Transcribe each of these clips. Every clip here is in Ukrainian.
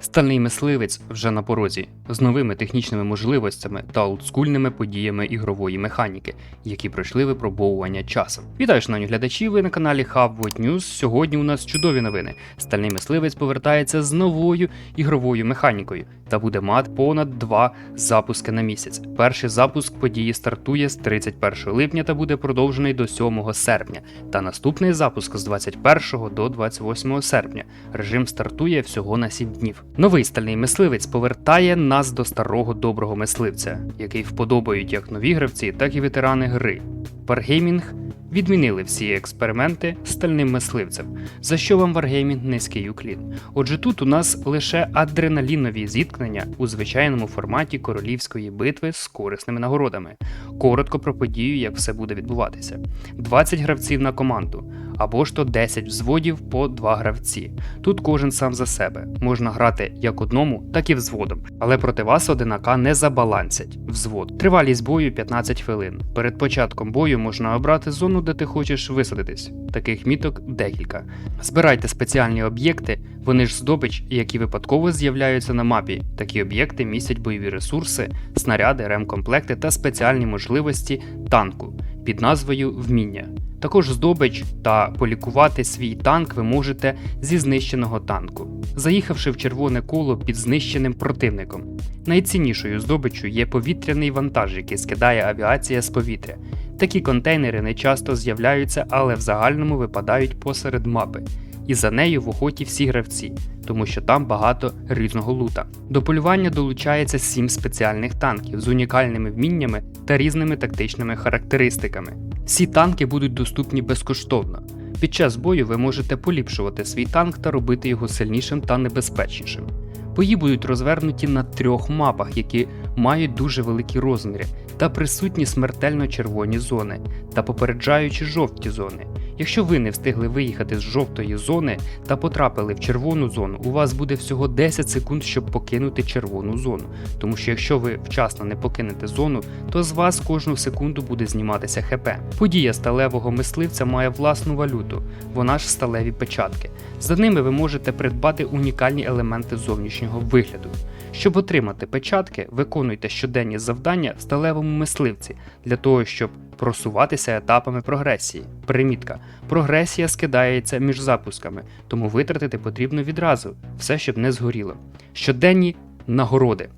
Стальний мисливець вже на порозі з новими технічними можливостями та олдскульними подіями ігрової механіки, які пройшли випробовування часом. Вітаю, шановні глядачі! Ви на каналі Hubwood News. Сьогодні у нас чудові новини. Стальний мисливець повертається з новою ігровою механікою та буде мати понад два запуски на місяць. Перший запуск події стартує з 31 липня та буде продовжений до 7 серпня. Та наступний запуск з 21 до 28 серпня. Режим стартує всього на 7 днів. Новий стальний мисливець повертає нас до старого доброго мисливця, який вподобають як нові гравці, так і ветерани гри. Wargaming відмінили всі експерименти стальним мисливцем, за що вам Wargaming низький уклін. Отже, тут у нас лише адреналінові зіткнення у звичайному форматі королівської битви з корисними нагородами. Коротко про подію, як все буде відбуватися: 20 гравців на команду. Або ж то 10 взводів по 2 гравці. Тут кожен сам за себе. Можна грати як одному, так і взводом. Але проти вас одинака не забалансять взвод. Тривалість бою 15 хвилин. Перед початком бою можна обрати зону, де ти хочеш висадитись. Таких міток декілька. Збирайте спеціальні об'єкти, вони ж здобич, які випадково з'являються на мапі. Такі об'єкти містять бойові ресурси, снаряди, ремкомплекти та спеціальні можливості танку під назвою Вміння. Також здобич та полікувати свій танк ви можете зі знищеного танку, заїхавши в червоне коло під знищеним противником. Найціннішою здобиччю є повітряний вантаж, який скидає авіація з повітря. Такі контейнери не часто з'являються, але в загальному випадають посеред мапи. І за нею в охоті всі гравці, тому що там багато різного лута. До полювання долучається 7 спеціальних танків з унікальними вміннями та різними тактичними характеристиками. Всі танки будуть доступні безкоштовно. Під час бою ви можете поліпшувати свій танк та робити його сильнішим та небезпечнішим. Бої будуть розвернуті на трьох мапах, які мають дуже великі розміри, та присутні смертельно червоні зони та попереджаючі жовті зони. Якщо ви не встигли виїхати з жовтої зони та потрапили в червону зону, у вас буде всього 10 секунд, щоб покинути червону зону. Тому що якщо ви вчасно не покинете зону, то з вас кожну секунду буде зніматися ХП. Подія сталевого мисливця має власну валюту, вона ж сталеві печатки. За ними ви можете придбати унікальні елементи зовнішнього вигляду. Щоб отримати печатки, виконуйте щоденні завдання в сталевому мисливці для того, щоб просуватися етапами прогресії. Примітка. Прогресія скидається між запусками, тому витратити потрібно відразу, все щоб не згоріло. Щоденні нагороди.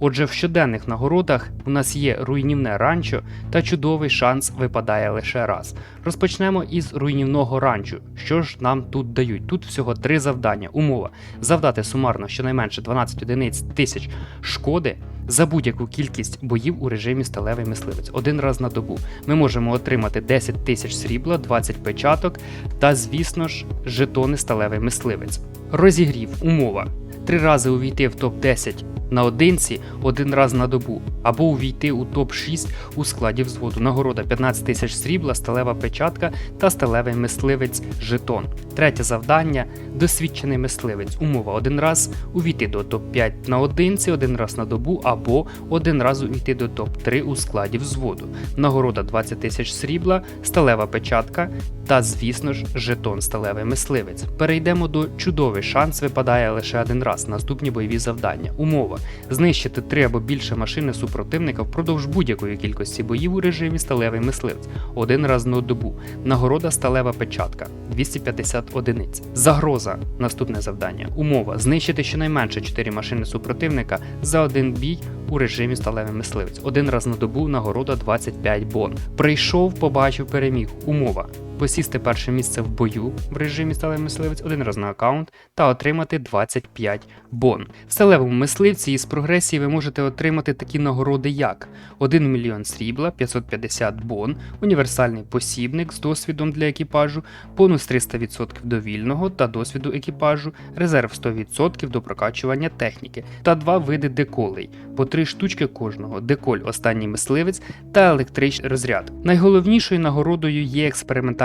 Отже, в щоденних нагородах у нас є руйнівне ранчо та чудовий шанс випадає лише раз. Розпочнемо із руйнівного ранчо. Що ж нам тут дають? Тут всього три завдання. Умова завдати сумарно щонайменше 12 одиниць тисяч шкоди. За будь-яку кількість боїв у режимі сталевий мисливець один раз на добу. Ми можемо отримати 10 тисяч срібла, 20 печаток та, звісно ж, жетони сталевий мисливець. Розігрів, умова. Три рази увійти в топ-10 наодинці один раз на добу, або увійти у топ-6 у складі взводу. Нагорода 15 тисяч срібла, сталева печатка та сталевий мисливець жетон. Третє завдання досвідчений мисливець. Умова один раз увійти до топ-5 наодинці, один раз на добу, або один раз увійти до топ-3 у складі взводу. Нагорода 20 тисяч срібла, сталева печатка та, звісно ж, жетон сталевий мисливець. Перейдемо до чудовий шанс випадає лише один раз. Наступні бойові завдання. Умова знищити три або більше машини супротивника впродовж будь-якої кількості боїв у режимі сталевий мисливець один раз на добу. Нагорода сталева печатка 250 одиниць. Загроза наступне завдання. Умова знищити щонайменше 4 машини супротивника за один бій у режимі сталевий мисливець. Один раз на добу нагорода 25 бон. Прийшов, побачив, переміг. Умова. Посісти перше місце в бою в режимі сталий мисливець один раз на аккаунт та отримати 25 бон. В сталевому мисливці із прогресії ви можете отримати такі нагороди, як 1 мільйон срібла, 550 бон, універсальний посібник з досвідом для екіпажу, бонус 300% до вільного та досвіду екіпажу, резерв 100% до прокачування техніки та два види деколей, по три штучки кожного: деколь останній мисливець та електричний розряд. Найголовнішою нагородою є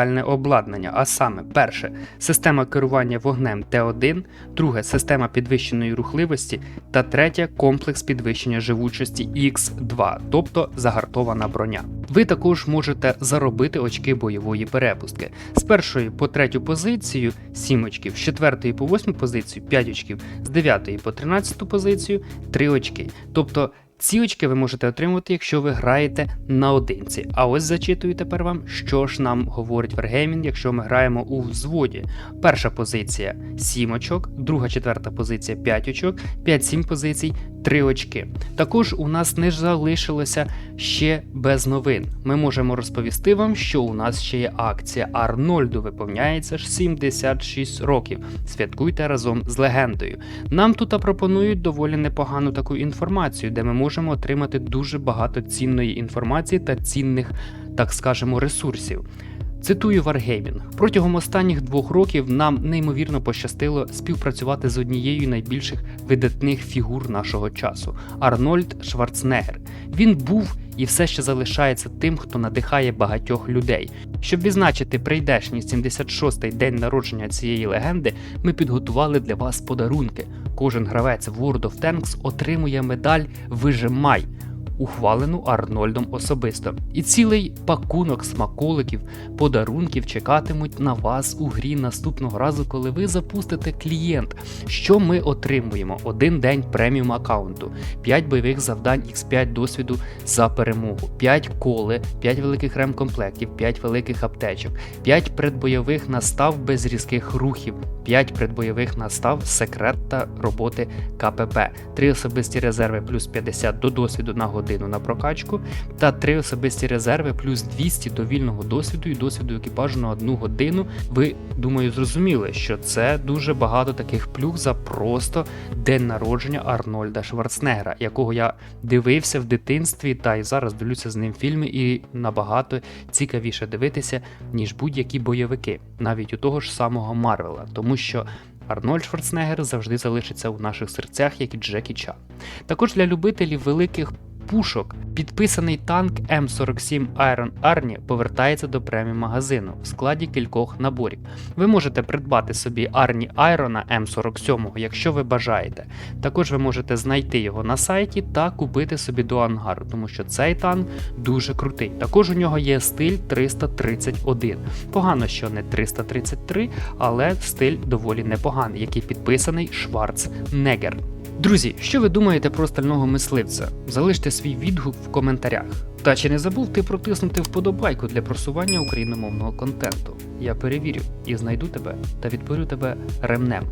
експериментальне обладнання, а саме перше система керування вогнем Т1, друге система підвищеної рухливості та третє комплекс підвищення живучості X2, тобто загартована броня. Ви також можете заробити очки бойової перепустки. З першої по третю позицію 7 очків, з четвертої по восьму позицію 5 очків, з дев'ятої по 13 позицію 3 очки. Тобто ці очки ви можете отримати, якщо ви граєте наодинці. А ось зачитую тепер вам, що ж нам говорить Wargaming, якщо ми граємо у взводі. Перша позиція 7 очок, друга, четверта позиція 5 очок, 5-7 позицій 3 очки. Також у нас не залишилося ще без новин. Ми можемо розповісти вам, що у нас ще є акція Арнольду виповняється ж 76 років. Святкуйте разом з легендою. Нам тут пропонують доволі непогану таку інформацію, де ми можемо отримати дуже багато цінної інформації та цінних, так скажемо, ресурсів. Цитую Wargaming. протягом останніх двох років нам неймовірно пощастило співпрацювати з однією найбільших видатних фігур нашого часу Арнольд Шварценеггер. Він був і все ще залишається тим, хто надихає багатьох людей. Щоб відзначити прийдешній 76-й день народження цієї легенди, ми підготували для вас подарунки. Кожен гравець World of Tanks отримує медаль Вижимай. Ухвалену Арнольдом особисто, і цілий пакунок смаколиків, подарунків чекатимуть на вас у грі наступного разу, коли ви запустите клієнт. Що ми отримуємо? Один день преміум аккаунту, 5 бойових завдань X5 досвіду за перемогу, 5 коли, 5 великих ремкомплектів, 5 великих аптечок, 5 предбойових настав без різких рухів, 5 предбойових настав секрет та роботи КПП, 3 особисті резерви плюс 50 до досвіду на годину на прокачку, та 3 особисті резерви плюс 200 до вільного досвіду і досвіду екіпажу на одну годину. Ви думаю, зрозуміли, що це дуже багато таких плюх за просто день народження Арнольда Шварценеггера, якого я дивився в дитинстві, та й зараз дивлюся з ним фільми, і набагато цікавіше дивитися, ніж будь-які бойовики, навіть у того ж самого Марвела, тому що. Арнольд Шварценеггер завжди залишиться у наших серцях, як і Джекі Чан. Також для любителів великих пушок підписаний танк М47 Iron Arnie повертається до преміум магазину в складі кількох наборів. Ви можете придбати собі Арні Айрона М47, якщо ви бажаєте. Також ви можете знайти його на сайті та купити собі до ангару, тому що цей танк дуже крутий. Також у нього є стиль 331. Погано, що не 333, але стиль доволі непоганий, який підписаний Шварцнегер. Друзі, що ви думаєте про стального мисливця? Залиште свій відгук в коментарях. Та чи не забув ти протиснути вподобайку для просування україномовного контенту? Я перевірю і знайду тебе та відберу тебе ремнем.